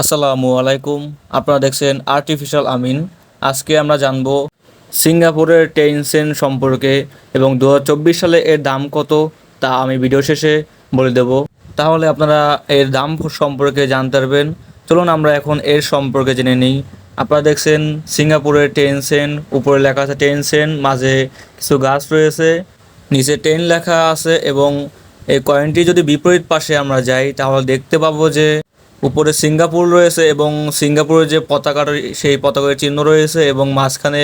আসসালামু আলাইকুম। আপনারা দেখছেন আর্টিফিশিয়াল আমিন আজকে আমরা জানব সিঙ্গাপুরের টেনসেন সম্পর্কে এবং দু হাজার চব্বিশ সালে এর দাম কত, তা আমি ভিডিও শেষে বলে দেব। তাহলে আপনারা এর দাম সম্পর্কে জানতে পারবেন। চলুন আমরা এখন এর সম্পর্কে জেনে নিই। আপনারা দেখছেন সিঙ্গাপুরের টেনসেন উপরে লেখা আছে টেনসেন মাঝে কিছু গাছ রয়েছে, নিচে টেন লেখা আছে এবং এই কয়েনটি যদি বিপরীত পাশে আমরা যাই, তাহলে দেখতে পাবো যে উপরে সিঙ্গাপুর রয়েছে এবং সিঙ্গাপুরের যে পতাকার সেই পতাকার চিহ্ন রয়েছে এবং মাঝখানে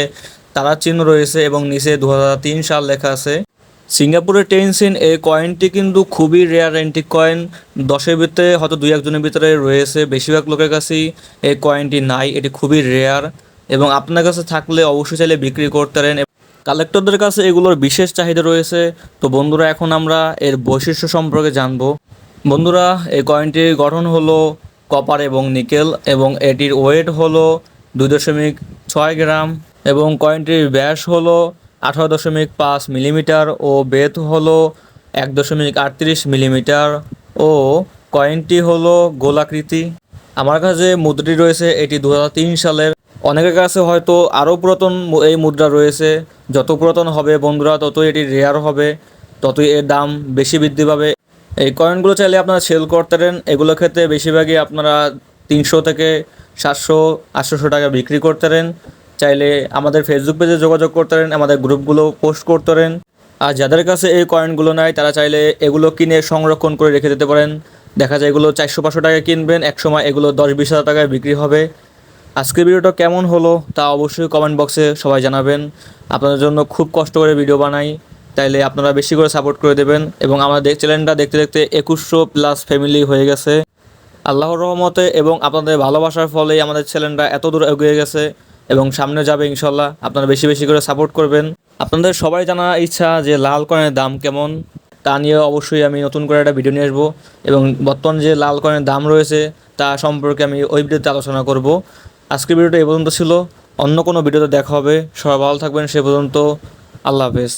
তারার চিহ্ন রয়েছে এবং নিচে দু হাজার তিন সাল লেখা আছে। সিঙ্গাপুরের টেনসিন এই কয়েনটি কিন্তু খুবই রেয়ার অ্যান্টিক কয়েন দশের ভিতরে হয়তো দুই একজনের ভিতরে রয়েছে, বেশিরভাগ লোকের কাছেই এই কয়েনটি নাই, এটি খুবই রেয়ার এবং আপনার কাছে থাকলে অবশ্যই চাইলে বিক্রি করতে পারেন। কালেক্টরদের কাছে এগুলোর বিশেষ চাহিদা রয়েছে। তো বন্ধুরা, এখন আমরা এর বৈশিষ্ট্য সম্পর্কে জানব। বন্ধুরা, এই কয়েনটির গঠন হলো কপার এবং নিকেল, এবং এটির ওয়েট হলো দুই দশমিক ছয় গ্রাম, এবং কয়েনটির ব্যাস হলো আঠারো দশমিক পাঁচ মিলিমিটার ও বেত হলো এক দশমিক আটত্রিশ মিলিমিটার, ও কয়েনটি হলো গোলাকৃতি। আমার কাছে মুদ্রাটি রয়েছে, এটি দু হাজার তিন সালের। অনেকের কাছে হয়তো আরও পুরাতন এই মুদ্রা রয়েছে। যত পুরাতন হবে বন্ধুরা, ততই এটি রেয়ার হবে, ততই এর দাম বেশি বৃদ্ধি পাবে। এই কয়েনগুলো চাইলে আপনারা সেল করতে পারেন। এগুলো ক্ষেত্রে বেশিরভাগই আপনারা তিনশো থেকে সাতশো, আটশোশো টাকা বিক্রি করতে পারেন। চাইলে আমাদের ফেসবুক পেজে যোগাযোগ করতে পারেন, আমাদের গ্রুপগুলো পোস্ট করতে পারেন। আর যাদের কাছে এই কয়েনগুলো নাই, তারা চাইলে এগুলো কিনে সংরক্ষণ করে রেখে দিতে পারেন। দেখা যায় এগুলো চারশো, পাঁচশো টাকা কিনবেন, এক সময় এগুলো দশ, বিশ হাজার টাকায় বিক্রি হবে। আজকের ভিডিওটা কেমন হলো তা অবশ্যই কমেন্ট বক্সে সবাই জানাবেন। আপনাদের জন্য খুব কষ্ট করে ভিডিও বানাই। তাইলে আপনারা বেশি করে সাপোর্ট করে দেবেন এবং আমাদের চ্যানেলটা দেখতে দেখতে একুশশো প্লাস ফ্যামিলি হয়ে গেছে। আল্লাহর রহমতে এবং আপনাদের ভালোবাসার ফলেই আমাদের চ্যানেলটা এত দূর এগিয়ে গেছে এবং সামনে যাবে ইনশাল্লাহ আপনারা বেশি বেশি করে সাপোর্ট করবেন। আপনাদের সবাই জানা ইচ্ছা যে লাল কয়েনের দাম কেমন? তা নিয়ে অবশ্যই আমি নতুন করে একটা ভিডিও নিয়ে আসব এবং বর্তমান যে লাল কয়েনের দাম রয়েছে, তা সম্পর্কে আমি ওই ভিডিওতে আলোচনা করব। আজকের ভিডিওটা এই পর্যন্ত ছিল। অন্য কোনো ভিডিওতে দেখা হবে। সবাই ভালো থাকবেন, সে পর্যন্ত আল্লাহ হাফেজ।